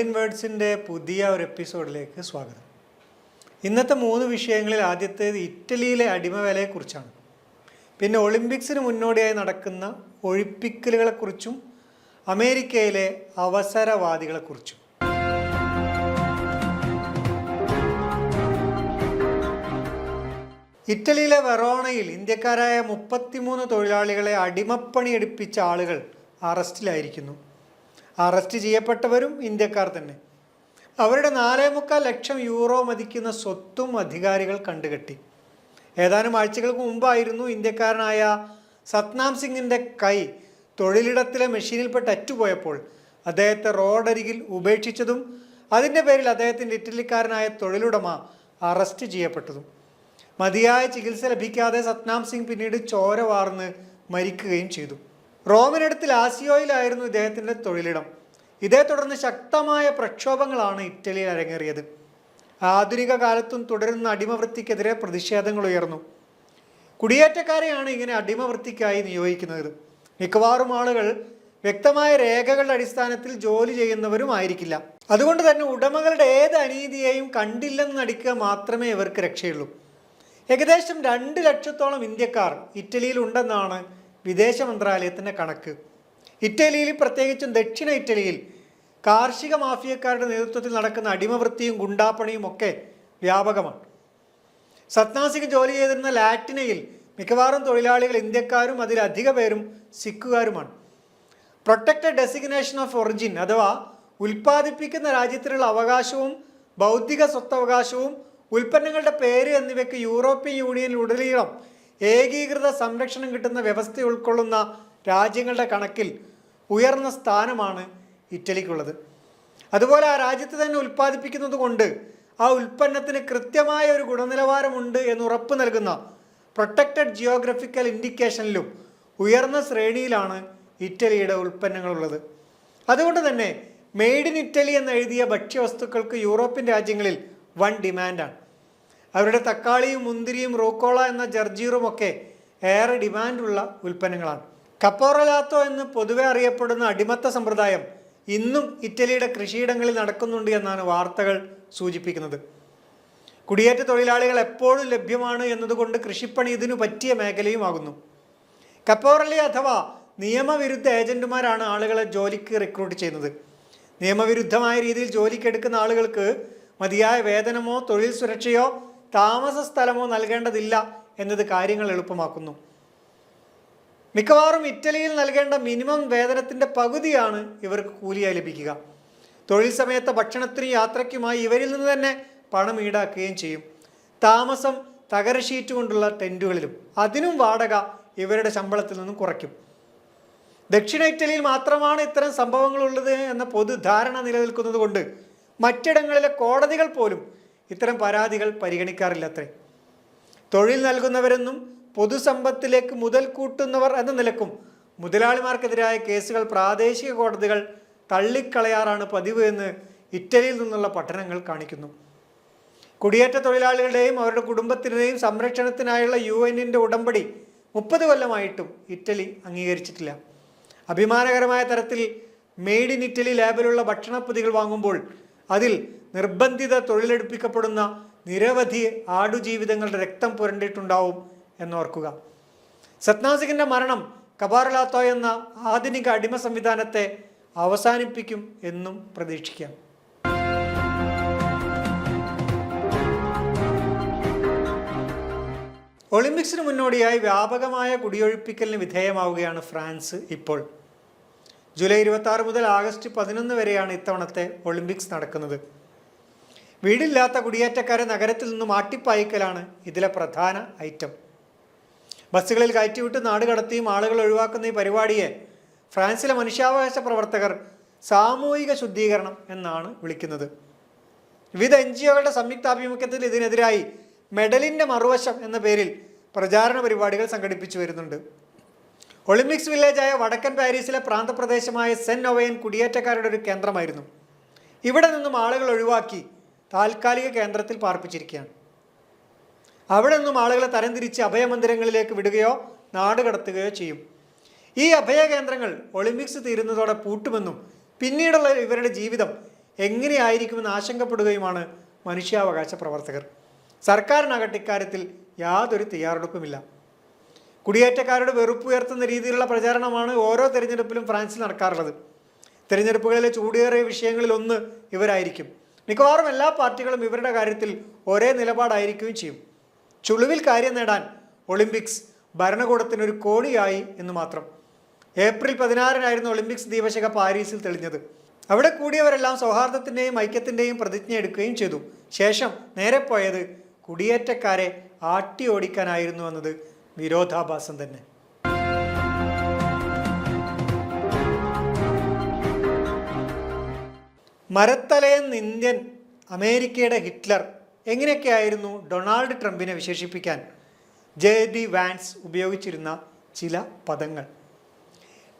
World in വേർഡ്സിന്റെ പുതിയ ഒരു എപ്പിസോഡിലേക്ക് സ്വാഗതം. ഇന്നത്തെ മൂന്ന് വിഷയങ്ങളിൽ ആദ്യത്തേത് ഇറ്റലിയിലെ അടിമവേലയെക്കുറിച്ചാണ്. പിന്നെ ഒളിമ്പിക്സിന് മുന്നോടിയായി നടക്കുന്ന ഒഴിപ്പിക്കലുകളെക്കുറിച്ചും അമേരിക്കയിലെ അവസരവാദികളെക്കുറിച്ചും. ഇറ്റലിയിലെ വെറോണയിൽ ഇന്ത്യക്കാരായ മുപ്പത്തിമൂന്ന് തൊഴിലാളികളെ അടിമപ്പണി എടുപ്പിച്ച ആളുകൾ അറസ്റ്റിലായിരിക്കുന്നു. അറസ്റ്റ് ചെയ്യപ്പെട്ടവരും ഇന്ത്യക്കാർ തന്നെ. അവരുടെ നാലേ മുക്കാൽ ലക്ഷം യൂറോ മതിക്കുന്ന സ്വത്തും അധികാരികൾ കണ്ടുകെട്ടി. ഏതാനും ആഴ്ചകൾക്ക് മുമ്പായിരുന്നു ഇന്ത്യക്കാരനായ സത്നാം സിംഗിന്റെ കൈ തൊഴിലിടത്തിലെ മെഷീനിൽപ്പെട്ട് അറ്റുപോയപ്പോൾ അദ്ദേഹത്തെ റോഡരികിൽ ഉപേക്ഷിച്ചതും അതിന്റെ പേരിൽ അദ്ദേഹത്തിന്റെ ഇറ്റലിക്കാരനായ തൊഴിലുടമ അറസ്റ്റ് ചെയ്യപ്പെട്ടതും. മതിയായ ചികിത്സ ലഭിക്കാതെ സത്നാം സിംഗ് പിന്നീട് ചോര വാർന്ന് മരിക്കുകയും ചെയ്തു. റോമിനടുത്ത് ലാസിയോയിലായിരുന്നു ഇദ്ദേഹത്തിന്റെ തൊഴിലിടം. ഇതേ തുടർന്ന് ശക്തമായ പ്രക്ഷോഭങ്ങളാണ് ഇറ്റലിയിൽ അരങ്ങേറിയത്. ആധുനിക കാലത്തും തുടരുന്ന അടിമവൃത്തിക്കെതിരെ പ്രതിഷേധങ്ങൾ ഉയർന്നു. കുടിയേറ്റക്കാരെയാണ് ഇങ്ങനെ അടിമവൃത്തിക്കായി നിയോഗിക്കുന്നത്. മിക്കവാറും ആളുകൾ വ്യക്തമായ രേഖകളുടെ അടിസ്ഥാനത്തിൽ ജോലി ചെയ്യുന്നവരും ആയിരിക്കില്ല. അതുകൊണ്ട് തന്നെ ഉടമകളുടെ ഏത് അനീതിയെയും കണ്ടില്ലെന്ന് നടിക്കുക മാത്രമേ ഇവർക്ക് രക്ഷയുള്ളൂ. ഏകദേശം രണ്ട് ലക്ഷത്തോളം ഇന്ത്യക്കാർ ഇറ്റലിയിൽ ഉണ്ടെന്നാണ് വിദേശ മന്ത്രാലയത്തിന്റെ കണക്ക്. ഇറ്റലിയിൽ പ്രത്യേകിച്ചും ദക്ഷിണ ഇറ്റലിയിൽ കാർഷിക മാഫിയക്കാരുടെ നേതൃത്വത്തിൽ നടക്കുന്ന അടിമവൃത്തിയും ഗുണ്ടാപ്പണിയും ഒക്കെ വ്യാപകമാണ്. സത്നാസിക്ക് ജോലി ചെയ്തിരുന്ന ലാറ്റിനയിൽ മിക്കവാറും തൊഴിലാളികൾ ഇന്ത്യക്കാരും അതിലധിക പേരും സിഖുകാരുമാണ്. പ്രൊട്ടക്റ്റഡ് ഡെസിഗ്നേഷൻ ഓഫ് ഒറിജിൻ അഥവാ ഉൽപ്പാദിപ്പിക്കുന്ന രാജ്യത്തിലുള്ള അവകാശവും ബൗദ്ധിക സ്വത്തവകാശവും ഉൽപ്പന്നങ്ങളുടെ പേര് എന്നിവയ്ക്ക് യൂറോപ്യൻ യൂണിയനിൽ ഉടനീളം ഏകീകൃത സംരക്ഷണം കിട്ടുന്ന വ്യവസ്ഥ ഉൾക്കൊള്ളുന്ന രാജ്യങ്ങളുടെ കണക്കിൽ ഉയർന്ന സ്ഥാനമാണ് ഇറ്റലിക്കുള്ളത്. അതുപോലെ ആ രാജ്യത്ത് തന്നെ ഉൽപ്പാദിപ്പിക്കുന്നത് കൊണ്ട് ആ ഉൽപ്പന്നത്തിന് കൃത്യമായ ഒരു ഗുണനിലവാരമുണ്ട് എന്ന് ഉറപ്പ് നൽകുന്ന പ്രൊട്ടക്റ്റഡ് ജിയോഗ്രഫിക്കൽ ഇൻഡിക്കേഷനിലും ഉയർന്ന ശ്രേണിയിലാണ് ഇറ്റലിയുടെ ഉൽപ്പന്നങ്ങളുള്ളത്. അതുകൊണ്ട് തന്നെ മെയ്ഡ് ഇൻ ഇറ്റലി എന്ന് എഴുതിയ ഭക്ഷ്യവസ്തുക്കൾക്ക് യൂറോപ്യൻ രാജ്യങ്ങളിൽ വൺ ഡിമാൻഡാണ്. അവരുടെ തക്കാളിയും മുന്തിരിയും റോക്കോള എന്ന ജർജീറും ഒക്കെ ഏറെ ഡിമാൻഡുള്ള ഉൽപ്പന്നങ്ങളാണ്. കപ്പോറലാത്തോ എന്ന് പൊതുവെ അറിയപ്പെടുന്ന അടിമത്ത സമ്പ്രദായം ഇന്നും ഇറ്റലിയുടെ കൃഷിയിടങ്ങളിൽ നടക്കുന്നുണ്ട് എന്നാണ് വാർത്തകൾ സൂചിപ്പിക്കുന്നത്. കുടിയേറ്റ തൊഴിലാളികൾ എപ്പോഴും ലഭ്യമാണ് എന്നതുകൊണ്ട് കൃഷിപ്പണി ഇതിനു പറ്റിയ മേഖലയുമാകുന്നു. കപ്പോറലി അഥവാ നിയമവിരുദ്ധ ഏജന്റുമാരാണ് ആളുകളെ ജോലിക്ക് റിക്രൂട്ട് ചെയ്യുന്നത്. നിയമവിരുദ്ധമായ രീതിയിൽ ജോലിക്കെടുക്കുന്ന ആളുകൾക്ക് മതിയായ വേതനമോ തൊഴിൽ സുരക്ഷയോ താമസ സ്ഥലമോ നൽകേണ്ടതില്ല എന്നത് കാര്യങ്ങൾ എളുപ്പമാക്കുന്നു. മിക്കവാറും ഇറ്റലിയിൽ നൽകേണ്ട മിനിമം വേതനത്തിന്റെ പകുതിയാണ് ഇവർക്ക് കൂലിയായി ലഭിക്കുക. തൊഴിൽ സമയത്ത് ഭക്ഷണത്തിനും യാത്രയ്ക്കുമായി ഇവരിൽ നിന്ന് തന്നെ പണം ഈടാക്കുകയും ചെയ്യും. താമസം തകര ഷീറ്റ് കൊണ്ടുള്ള ടെന്റുകളിലും അതിനും വാടക ഇവരുടെ ശമ്പളത്തിൽ നിന്നും കുറയ്ക്കും. ദക്ഷിണ ഇറ്റലിയിൽ മാത്രമാണ് ഇത്തരം സംഭവങ്ങളുള്ളത് എന്ന പൊതുധാരണ നിലനിൽക്കുന്നത് കൊണ്ട് മറ്റിടങ്ങളിലെ കോടതികൾ പോലും ഇത്തരം പരാതികൾ പരിഗണിക്കാറില്ലത്രേ. തൊഴിൽ നൽകുന്നവരെന്നും പൊതുസമ്പത്തിലേക്ക് മുതൽ കൂട്ടുന്നവർ എന്ന നിലക്കും മുതലാളിമാർക്കെതിരായ കേസുകൾ പ്രാദേശിക കോടതികൾ തള്ളിക്കളയാറാണ് പതിവ് എന്ന് ഇറ്റലിയിൽ നിന്നുള്ള പഠനങ്ങൾ കാണിക്കുന്നു. കുടിയേറ്റ തൊഴിലാളികളുടെയും അവരുടെ കുടുംബത്തിന്റെയും സംരക്ഷണത്തിനായുള്ള യു എന്നിന്റെ ഉടമ്പടി മുപ്പത് കൊല്ലമായിട്ടും ഇറ്റലി അംഗീകരിച്ചിട്ടില്ല. അഭിമാനകരമായ തരത്തിൽ മെയ്ഡ് ഇൻ ഇറ്റലി ലേബലുള്ള ഭക്ഷണപ്പൊതികൾ വാങ്ങുമ്പോൾ അതിൽ നിർബന്ധിത തൊഴിലെടുപ്പിക്കപ്പെടുന്ന നിരവധി ആടുജീവിതങ്ങളുടെ രക്തം പുരണ്ടിട്ടുണ്ടാവും എന്നോർക്കുക. സത്നാസിഖിന്റെ മരണം കബാറിലാത്തോ എന്ന ആധുനിക അടിമ സംവിധാനത്തെ അവസാനിപ്പിക്കും എന്നും പ്രതീക്ഷിക്കാം. ഒളിമ്പിക്സിന് മുന്നോടിയായി വ്യാപകമായ കുടിയൊഴിപ്പിക്കലിന് വിധേയമാവുകയാണ് ഫ്രാൻസ് ഇപ്പോൾ. ജൂലൈ ഇരുപത്തി മുതൽ ആഗസ്റ്റ് പതിനൊന്ന് വരെയാണ് ഇത്തവണത്തെ ഒളിമ്പിക്സ് നടക്കുന്നത്. വീടില്ലാത്ത കുടിയേറ്റക്കാരെ നഗരത്തിൽ നിന്നും ആട്ടിപ്പായിക്കലാണ് ഇതിലെ പ്രധാന ഐറ്റം. ബസ്സുകളിൽ കയറ്റിവിട്ട് നാട് കടത്തിയും ആളുകൾ ഒഴിവാക്കുന്ന ഈ പരിപാടിയെ ഫ്രാൻസിലെ മനുഷ്യാവകാശ പ്രവർത്തകർ സാമൂഹിക ശുദ്ധീകരണം എന്നാണ് വിളിക്കുന്നത്. വിവിധ എൻ ജി ഒകളുടെ സംയുക്താഭിമുഖ്യത്തിൽ ഇതിനെതിരായി മെഡലിന്റെ മറുവശം എന്ന പേരിൽ പ്രചാരണ പരിപാടികൾ സംഘടിപ്പിച്ചു വരുന്നുണ്ട്. ഒളിമ്പിക്സ് വില്ലേജായ വടക്കൻ പാരീസിലെ പ്രാന്തപ്രദേശമായ സെൻ ഒവയൻ കുടിയേറ്റക്കാരുടെ ഒരു കേന്ദ്രമായിരുന്നു. ഇവിടെ നിന്നും ആളുകൾ ഒഴിവാക്കി താൽക്കാലിക കേന്ദ്രത്തിൽ പാർപ്പിച്ചിരിക്കുകയാണ്. അവിടെ നിന്നും ആളുകളെ തരംതിരിച്ച് അഭയമന്ദിരങ്ങളിലേക്ക് വിടുകയോ നാട് കടത്തുകയോ ചെയ്യും. ഈ അഭയ കേന്ദ്രങ്ങൾ ഒളിമ്പിക്സ് തീരുന്നതോടെ പൂട്ടുമെന്നും പിന്നീടുള്ള ഇവരുടെ ജീവിതം എങ്ങനെയായിരിക്കുമെന്ന് ആശങ്കപ്പെടുകയുമാണ് മനുഷ്യാവകാശ പ്രവർത്തകർ. സർക്കാരിനകട്ട് ഇക്കാര്യത്തിൽ യാതൊരു തയ്യാറെടുപ്പുമില്ല. കുടിയേറ്റക്കാരുടെ വെറുപ്പ് ഉയർത്തുന്ന രീതിയിലുള്ള പ്രചാരണമാണ് ഓരോ തെരഞ്ഞെടുപ്പിലും ഫ്രാൻസിൽ നടക്കാറുള്ളത്. തെരഞ്ഞെടുപ്പുകളിലെ ചൂടേറിയ വിഷയങ്ങളിലൊന്ന് ഇവരായിരിക്കും. മിക്കവാറും എല്ലാ പാർട്ടികളും ഇവരുടെ കാര്യത്തിൽ ഒരേ നിലപാടായിരിക്കുകയും ചെയ്യും. ചുളിവിൽ കാര്യം നേടാൻ ഒളിമ്പിക്സ് ഭരണകൂടത്തിനൊരു കോടിയായി എന്ന് മാത്രം. ഏപ്രിൽ പതിനാറിനായിരുന്നു ഒളിമ്പിക്സ് ദീപശിഖ പാരീസിൽ തെളിഞ്ഞത്. അവിടെ കൂടിയവരെല്ലാം സൗഹാർദ്ദത്തിന്റെയും ഐക്യത്തിന്റെയും പ്രതിജ്ഞ എടുക്കുകയും ചെയ്തു. ശേഷം നേരെ പോയത് കുടിയേറ്റക്കാരെ ആട്ടി ഓടിക്കാനായിരുന്നു എന്നത് വിരോധാഭാസം തന്നെ. മരത്തലയെന്ന് ഇന്ത്യൻ അമേരിക്കയുടെ ഹിറ്റ്ലർ എങ്ങനെയൊക്കെയായിരുന്നു ഡൊണാൾഡ് ട്രംപിനെ വിശേഷിപ്പിക്കാൻ ജെ ഡി വാൻസ് ഉപയോഗിച്ചിരുന്ന ചില പദങ്ങൾ?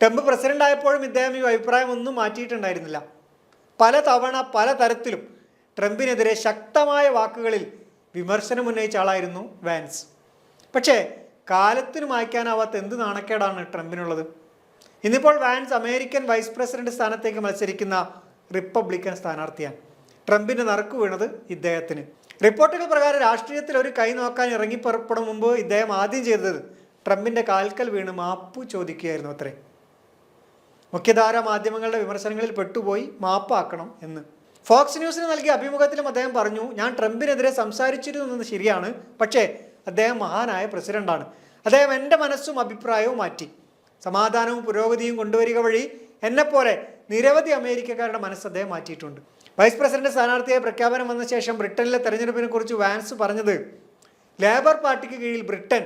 ട്രംപ് പ്രസിഡന്റ് ആയപ്പോഴും ഇദ്ദേഹം ഈ അഭിപ്രായം ഒന്നും മാറ്റിയിട്ടുണ്ടായിരുന്നില്ല. പല തവണ പല തരത്തിലും ട്രംപിനെതിരെ ശക്തമായ വാക്കുകളിൽ വിമർശനം ഉന്നയിച്ച ആളായിരുന്നു വാൻസ്. പക്ഷേ കാലത്തിന് മായ്ക്കാനാവാത്ത എന്ത് നാണക്കേടാണ് ട്രംപിനുള്ളത്? ഇന്നിപ്പോൾ വാൻസ് അമേരിക്കൻ വൈസ് പ്രസിഡന്റ് സ്ഥാനത്തേക്ക് മത്സരിക്കുന്ന റിപ്പബ്ലിക്കൻ സ്ഥാനാർത്ഥിയാണ്. ട്രംപിന് നറുക്കു വീണത് ഇദ്ദേഹത്തിന്. റിപ്പോർട്ടുകൾ പ്രകാരം രാഷ്ട്രീയത്തിൽ ഒരു കൈ നോക്കാൻ ഇറങ്ങി പുറപ്പെടും മുമ്പ് ഇദ്ദേഹം ആദ്യം ചെയ്തത് ട്രംപിന്റെ കാൽക്കൽ വീണ് മാപ്പ് ചോദിക്കുകയായിരുന്നു അത്രേ. മുഖ്യധാര മാധ്യമങ്ങളുടെ വിമർശനങ്ങളിൽ പെട്ടുപോയി മാപ്പാക്കണം എന്ന്. ഫോക്സ് ന്യൂസിന് നൽകിയ അഭിമുഖത്തിലും അദ്ദേഹം പറഞ്ഞു ഞാൻ ട്രംപിനെതിരെ സംസാരിച്ചിരുന്നു എന്നത് ശരിയാണ് പക്ഷേ അദ്ദേഹം മഹാനായ പ്രസിഡന്റാണ്. അദ്ദേഹം എന്റെ മനസ്സും അഭിപ്രായവും മാറ്റി. സമാധാനവും പുരോഗതിയും കൊണ്ടുവരിക വഴി എന്നെപ്പോലെ നിരവധി അമേരിക്കക്കാരുടെ മനസ്സ് അദ്ദേഹം മാറ്റിയിട്ടുണ്ട്. വൈസ് പ്രസിഡന്റ് സ്ഥാനാർത്ഥിയായി പ്രഖ്യാപനം വന്ന ശേഷം ബ്രിട്ടനിലെ തെരഞ്ഞെടുപ്പിനെ കുറിച്ച് വാൻസ് പറഞ്ഞത് ലേബർ പാർട്ടിക്ക് കീഴിൽ ബ്രിട്ടൻ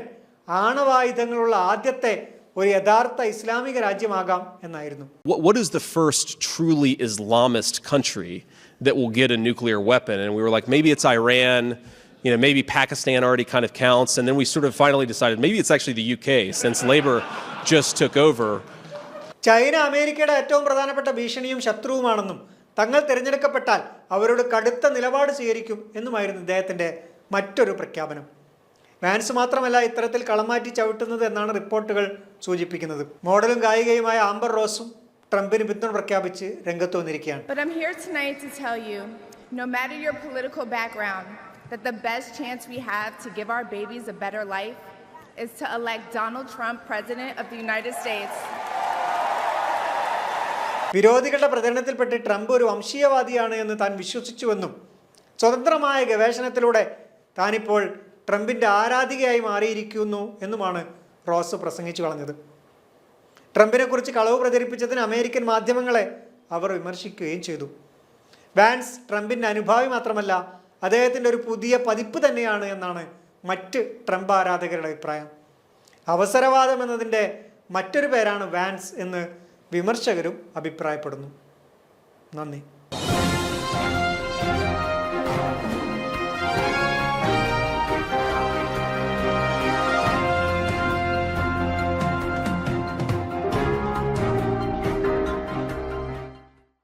ആണവായുധങ്ങളുള്ള ആദ്യത്തെ ഒരു യഥാർത്ഥ ഇസ്ലാമിക രാജ്യമാകാം എന്നായിരുന്നു What, is the first truly Islamist country that will get a nuclear weapon? And we were like, maybe it's Iran, you know, maybe Pakistan already kind of counts. And then we sort of finally decided maybe it's actually the UK since Labour just took over. China അമേരിക്കയുടെ ഏറ്റവും പ്രധാനപ്പെട്ട ഭീഷണിയും ശത്രുവുമാണെന്നും തങ്ങൾ തിരഞ്ഞെടുക്കപ്പെട്ടാൽ അവരോട് കടുത്ത നിലപാട് സ്വീകരിക്കും എന്നുമായിരുന്നു ഇദ്ദേഹത്തിന്റെ മറ്റൊരു പ്രഖ്യാപനം. വാൻസ് മാത്രമല്ല ഇത്തരത്തിൽ കളമാറ്റി ചവിട്ടുന്നത് എന്നാണ് റിപ്പോർട്ടുകൾ സൂചിപ്പിക്കുന്നത്. മോഡലും ഗായികയുമായ ആംബർ റോസും ട്രംപിന് പിന്തുണ പ്രഖ്യാപിച്ച് രംഗത്ത് വന്നിരിക്കുകയാണ്. No matter your political background, that the best chance we have to give our babies a better life is to elect Donald Trump President of the United States. വിരോധികളുടെ പ്രചരണത്തിൽപ്പെട്ട് ട്രംപ് ഒരു വംശീയവാദിയാണ് എന്ന് താൻ വിശ്വസിച്ചുവെന്നും സ്വതന്ത്രമായ ഗവേഷണത്തിലൂടെ താനിപ്പോൾ ട്രംപിന്റെ ആരാധികയായി മാറിയിരിക്കുന്നു എന്നുമാണ് റോസ് പ്രസംഗിച്ചു കളഞ്ഞത്. ട്രംപിനെക്കുറിച്ച് കളവ് പ്രചരിപ്പിച്ചതിന് അമേരിക്കൻ മാധ്യമങ്ങളെ അവർ വിമർശിക്കുകയും ചെയ്തു. വാൻസ് ട്രംപിന്റെ അനുഭാവി മാത്രമല്ല അദ്ദേഹത്തിന്റെ ഒരു പുതിയ പതിപ്പ് തന്നെയാണ് എന്നാണ് മറ്റ് ട്രംപ് ആരാധകരുടെ അഭിപ്രായം. അവസരവാദം എന്നതിന്റെ മറ്റൊരു പേരാണ് വാൻസ് എന്ന് വിമർശകരും അഭിപ്രായപ്പെടുന്നു. നന്ദി.